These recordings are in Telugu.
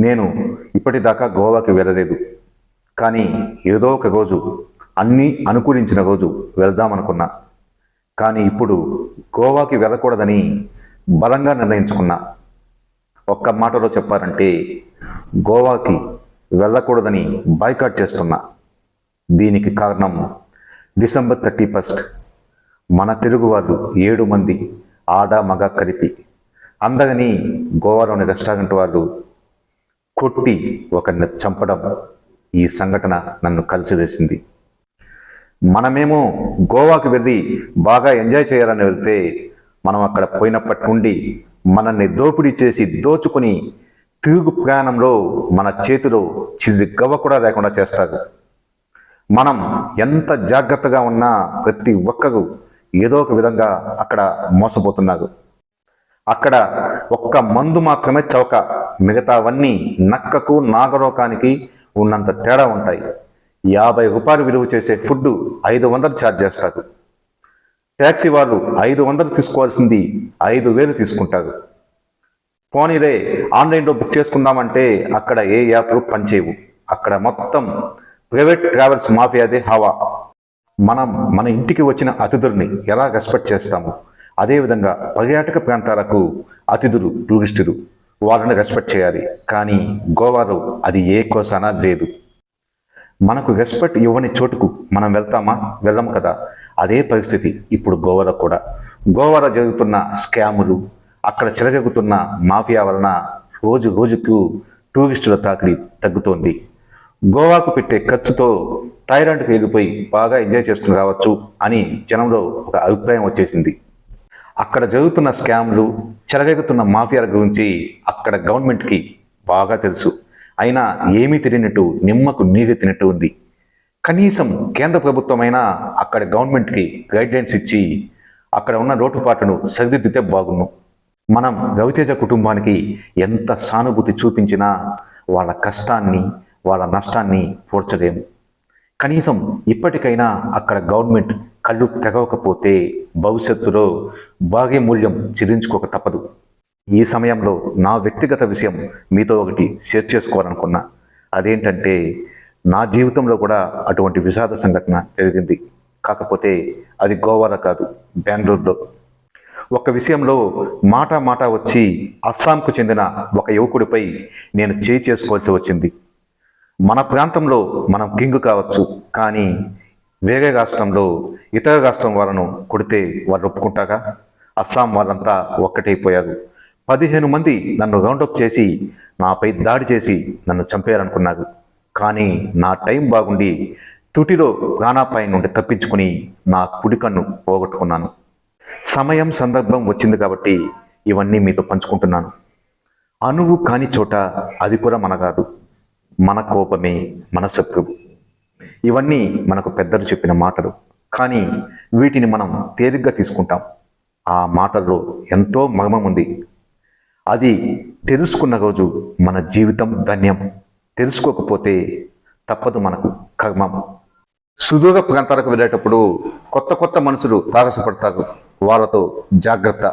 నేను ఇప్పటిదాకా గోవాకి వెళ్ళలేదు. కానీ ఏదో ఒక రోజు అన్నీ అనుకూలించిన రోజు వెళ్దామనుకున్నా. కానీ ఇప్పుడు గోవాకి వెళ్ళకూడదని బలంగా నిర్ణయించుకున్నా. ఒక్క మాటలో చెప్పారంటే గోవాకి వెళ్ళకూడదని బైకాట్ చేస్తున్నా. దీనికి కారణం డిసెంబర్ థర్టీ ఫస్ట్. మన తెలుగు వాళ్ళు ఏడు మంది ఆడ మగ కలిపి. అందరినీ గోవాలోని రెస్టారెంట్ వాళ్ళు కొట్టి ఒకరిని చంపడం ఈ సంఘటన నన్ను కలిసివేసింది. మనమేమో గోవాకి వెళ్ళి బాగా ఎంజాయ్ చేయాలని వెళ్తే మనం అక్కడ పోయినప్పటి నుండి మనల్ని దోపిడీ చేసి దోచుకుని తిరుగు ప్రయాణంలో మన చేతిలో చిల్లి గవ్వ కూడా లేకుండా చేస్తారు. మనం ఎంత జాగ్రత్తగా ఉన్నా ప్రతి ఒక్కరు ఏదో ఒక విధంగా అక్కడ మోసపోతున్నారు. అక్కడ ఒక్క మందు మాత్రమే చౌక మిగతావన్నీ నక్కకు నాగరోకానికి ఉన్నంత తేడా ఉంటాయి. యాభై రూపాయలు విలువ చేసే ఫుడ్ ఐదు వందలు ఛార్జ్ చేస్తారు. ట్యాక్సీ వాళ్ళు ఐదు వందలు తీసుకోవాల్సింది ఐదు వేలు తీసుకుంటారు. పోనీలే ఆన్లైన్లో బుక్ చేసుకుందామంటే అక్కడ ఏ యాప్లు పనిచేయవు. అక్కడ మొత్తం ప్రైవేట్ ట్రావెల్స్ మాఫియాదే హవా. మనం మన ఇంటికి వచ్చిన అతిథుల్ని ఎలా రెస్పెక్ట్ చేస్తాము? అదేవిధంగా పర్యాటక ప్రాంతాలకు అతిథులు టూరిస్టులు. వాళ్ళని రెస్పెక్ట్ చేయాలి. కానీ గోవాలో అది ఏ కోసానా లేదు. మనకు రెస్పెక్ట్ ఇవ్వని చోటుకు మనం వెళ్తామా? వెళ్ళం కదా. అదే పరిస్థితి ఇప్పుడు గోవాలో కూడా. గోవాలో జరుగుతున్న స్కాములు అక్కడ చెలగెగుతున్న మాఫియా వలన రోజు రోజుకు టూరిస్టుల తాకిడి తగ్గుతోంది. గోవాకు పెట్టే ఖర్చుతో థాయిలాండ్కి వెళ్ళిపోయి బాగా ఎంజాయ్ చేసుకుని రావచ్చు అని జనంలో ఒక అభిప్రాయం వచ్చేసింది. అక్కడ జరుగుతున్న స్కామ్లు చెలగెగుతున్న మాఫియాల గురించి అక్కడ గవర్నమెంట్కి బాగా తెలుసు. అయినా ఏమీ తెలియనట్టు నిమ్మకు నీరు తినట్టు ఉంది. కనీసం కేంద్ర ప్రభుత్వమైనా అక్కడ గవర్నమెంట్కి గైడ్లైన్స్ ఇచ్చి అక్కడ ఉన్న లోటుపాట్లను సరిదిద్దితే బాగున్ను. మనం రవితేజ కుటుంబానికి ఎంత సానుభూతి చూపించినా వాళ్ళ కష్టాన్ని వాళ్ళ నష్టాన్ని పోడ్చలేము కనీసం ఇప్పటికైనా అక్కడ గవర్నమెంట్ కళ్ళు తెగవకపోతే భవిష్యత్తులో బాగే మూల్యం చెల్లించుకోక తప్పదు. ఈ సమయంలో నా వ్యక్తిగత విషయం మీతో ఒకటి షేర్ చేసుకోవాలనుకున్నా. అదేంటంటే నా జీవితంలో కూడా అటువంటి విషాద సంఘటన జరిగింది. కాకపోతే అది గోవాలో కాదు బెంగళూరులో. ఒక విషయంలో మాట మాట వచ్చి అస్సాంకు చెందిన ఒక యువకుడిపై నేను చేయి చేసుకోవాల్సి వచ్చింది. మన ప్రాంతంలో మనం కింగ్ కావచ్చు కానీ వేరే రాష్ట్రంలో ఇతర రాష్ట్రం వాళ్ళను కొడితే వాళ్ళు ఒప్పుకుంటారా? అస్సాం వాళ్ళంతా ఒక్కటైపోయారు. పదిహేను మంది నన్ను రౌండప్ చేసి నాపై దాడి చేసి నన్ను చంపేయాలనుకున్నారు కానీ నా టైం బాగుండి తుటిలో ప్రాణాపాయం నుండి తప్పించుకుని నా కుడికన్ను పోగొట్టుకున్నాను. సమయం సందర్భం వచ్చింది కాబట్టి ఇవన్నీ మీతో పంచుకుంటున్నాను. అనువు కాని చోట అది కూడా మన కాదు మన కోపమే మన శత్రువు. ఇవన్నీ మనకు పెద్దలు చెప్పిన మాటలు. కానీ వీటిని మనం తేలిగ్గా తీసుకుంటాం. ఆ మాటల్లో ఎంతో మర్మం ఉంది. అది తెలుసుకున్న రోజు మన జీవితం ధన్యం. తెలుసుకోకపోతే తప్పదు మనకు కర్మం. సుదూర ప్రాంతాలకు వెళ్ళేటప్పుడు కొత్త కొత్త మనుషులు తారసపడతారు. వాళ్ళతో జాగ్రత్త.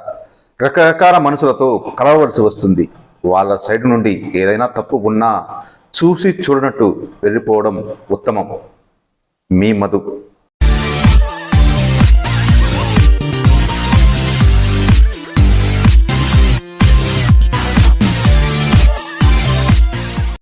రకరకాల మనుషులతో కలవలసి వస్తుంది. వాళ్ళ సైడ్ నుండి ఏదైనా తప్పు ఉన్నా చూసి చూడనట్టు వెళ్ళిపోవడం ఉత్తమం. మీ మధు.